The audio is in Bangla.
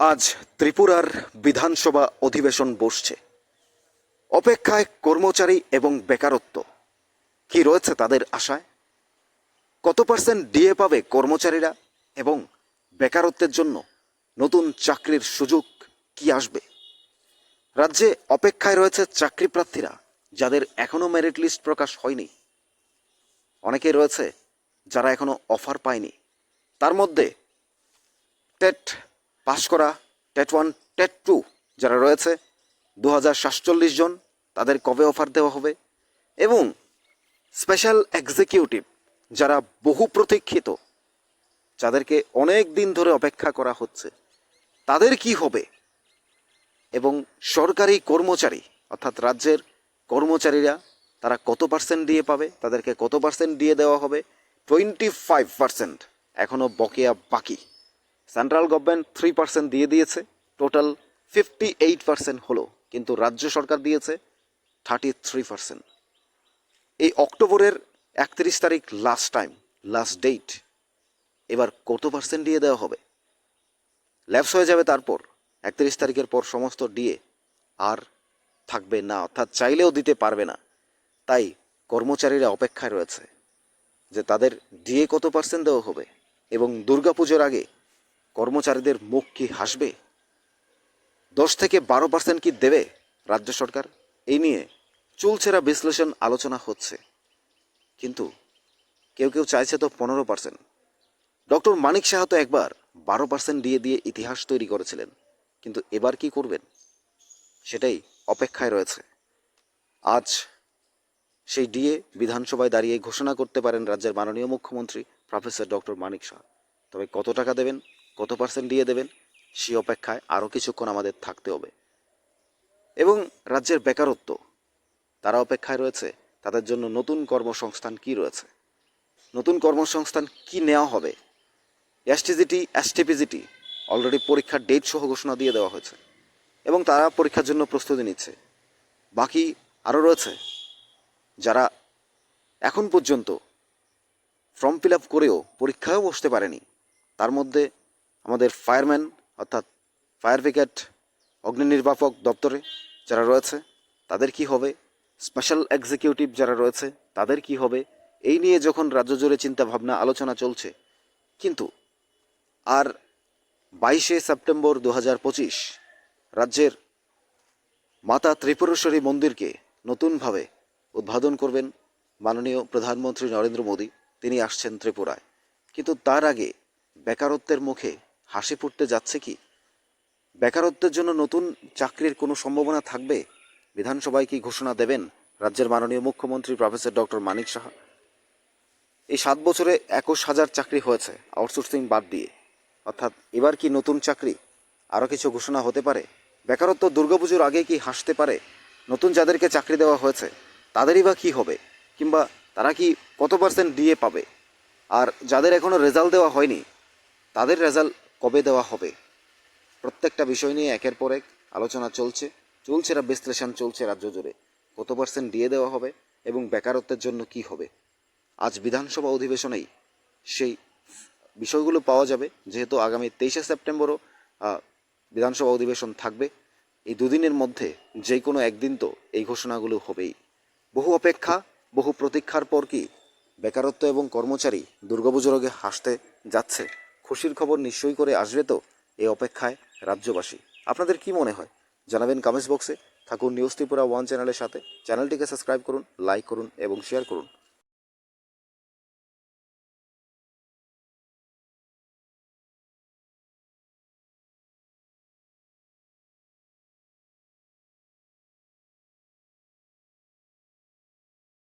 আজ ত্রিপুরার বিধানসভা অধিবেশন বসছে। অপেক্ষায় কর্মচারী এবং বেকারত্ব, কি রয়েছে তাদের আশায়? কত পার্সেন্ট ডিএ পাবে কর্মচারীরা এবং বেকারত্বের জন্য নতুন চাকরির সুযোগ কি আসবে? রাজ্যে অপেক্ষায় রয়েছে চাকরি প্রার্থীরা যাদের এখনও মেরিট লিস্ট প্রকাশ হয়নি। অনেকেই রয়েছে যারা এখনও অফার পায়নি। তার মধ্যে টেট পাস করা টেট ওয়ান, টেট টু যারা রয়েছে দু হাজার সাতচল্লিশ জন তাদের কবে অফার দেওয়া হবে এবং স্পেশাল এক্সিকিউটিভ যারা বহু প্রতীক্ষিত, যাদেরকে অনেক দিন ধরে অপেক্ষা করা হচ্ছে, তাদের কি হবে? এবং সরকারি কর্মচারী অর্থাৎ রাজ্যের কর্মচারীরা তারা কত পার্সেন্ট দিয়ে পাবে? তাদেরকে কত পার্সেন্ট দিয়ে দেওয়া হবে? টোয়েন্টি ফাইভ পার্সেন্ট এখনও বকেয়া বাকি। সেন্ট্রাল গভর্নমেন্ট থ্রি পার্সেন্ট দিয়ে দিয়েছে। টোটাল ফিফটি এইট পার্সেন্ট হলো, কিন্তু রাজ্য সরকার দিয়েছে থার্টি থ্রি পার্সেন্ট এই অক্টোবরের একত্রিশ তারিখ লাস্ট টাইম লাস্ট ডেট এবার কত পার্সেন্ট দিয়ে দেওয়া হবে? ল্যাপস হয়ে যাবে তারপর, একত্রিশ তারিখের পর সমস্ত ডিএ আর থাকবে না, অর্থাৎ চাইলেও দিতে পারবে না। তাই কর্মচারীরা অপেক্ষায় রয়েছে যে তাদের ডিএ কত পার্সেন্ট দেওয়া হবে এবং দুর্গাপুজোর আগে কর্মচারীদের মুখ কি হাসবে? দশ থেকে বারো পার্সেন্ট কি দেবে রাজ্য সরকার? এই নিয়ে চুলছেরা বিশ্লেষণ আলোচনা হচ্ছে। কিন্তু কেউ কেউ চাইছে তো পনেরো পার্সেন্ট। ডক্টর মানিক সাহা তো একবার বারো পার্সেন্ট দিয়ে দিয়ে ইতিহাস তৈরি করেছিলেন। কিন্তু এবার কি করবেন? সেটাই অপেক্ষায় রয়েছে। আজ সেই ডিএ বিধানসভায় দাঁড়িয়ে ঘোষণা করতে পারেন রাজ্যের মাননীয় মুখ্যমন্ত্রী প্রফেসর ডক্টর মানিক শাহ তবে কত টাকা দেবেন? কত পার্সেন্ট দিয়ে দেবেন? সে অপেক্ষায় আরও কিছুক্ষণ আমাদের থাকতে হবে। এবং রাজ্যের বেকারত্ব, তারা অপেক্ষায় রয়েছে, তাদের জন্য নতুন কর্মসংস্থান কি রয়েছে? নতুন কর্মসংস্থান কি নেওয়া হবে? এসটিজিটি এসটিপিজিটি অলরেডি পরীক্ষার ডেট সহ ঘোষণা দিয়ে দেওয়া হয়েছে। এবং তারা পরীক্ষার জন্য প্রস্তুতি নিচ্ছে। বাকি আরও রয়েছে, যারা এখন পর্যন্ত ফর্ম ফিল আপ করেও পরীক্ষায়ও বসতে পারেনি, তার মধ্যে আমাদের ফায়ারম্যান অর্থাৎ ফায়ার ব্রিগেড অগ্নি নির্বাপক দপ্তরে যারা রয়েছে, তাদের কি হবে? স্পেশাল এক্সিকিউটিভ যারা রয়েছে, তাদের কি হবে? এই নিয়ে যখন রাজ্য জুড়ে চিন্তা ভাবনা আলোচনা চলছে, কিন্তু আর বাইশে সেপ্টেম্বর দু হাজার পঁচিশ রাজ্যের মাতা ত্রিপুরেশ্বরী মন্দিরকে নতুনভাবে উদ্বোধন করবেন মাননীয় প্রধানমন্ত্রী নরেন্দ্র মোদী। তিনি আসছেন ত্রিপুরায়। কিন্তু তার আগে বেকারত্বের মুখে হাসি ফুটতে যাচ্ছে কি? বেকারত্বের জন্য নতুন চাকরির কোনো সম্ভাবনা থাকবে? বিধানসভায় কি ঘোষণা দেবেন রাজ্যের মাননীয় মুখ্যমন্ত্রী প্রফেসর ডক্টর মানিক সাহা? এই সাত বছরে একুশ হাজার চাকরি হয়েছে, আউটসোর্সিং বাদ দিয়ে। অর্থাৎ এবার কি নতুন চাকরি? আরও কিছু ঘোষণা হতে পারে? বেকারত্ব দুর্গাপুজোর আগে কি হাসতে পারে? নতুন যাদেরকে চাকরি দেওয়া হয়েছে, তাদেরই বা কী হবে? কিংবা তারা কি কত পার্সেন্ট ডিএ পাবে? আর যাদের এখনও রেজাল্ট দেওয়া হয়নি, তাদের রেজাল্ট কবে দেওয়া হবে? প্রত্যেকটা বিষয় নিয়ে একের পর এক আলোচনা চলছে। চলছে বিশ্লেষণ চলছে রাজ্য জুড়ে। কত পার্সেন্ট দিয়ে দেওয়া হবে এবং বেকারত্বের জন্য কি হবে? আজ বিধানসভা অধিবেশনেই সেই বিষয়গুলো পাওয়া যাবে। যেহেতু আগামী তেইশে সেপ্টেম্বরও বিধানসভা অধিবেশন থাকবে। এই দুদিনের মধ্যে যে কোনো একদিন তো এই ঘোষণাগুলো হবেই। বহু অপেক্ষা, বহু প্রতীক্ষার পর কি বেকারত্ব এবং কর্মচারী দুর্গাপুজোর হাসতে যাচ্ছে? খুশির খবর নিশ্চয়ই করে আসবে তো এ অপেক্ষায় রাজ্যবাসী। আপনাদের কি মনে হয়? জানাবেন কমেন্টস বক্সে থাকুন নিউজ ত্রিপুরা ওয়ান চ্যানেলের সাথে। চ্যানেলটিকে সাবস্ক্রাইব করুন লাইক করুন এবং শেয়ার করুন।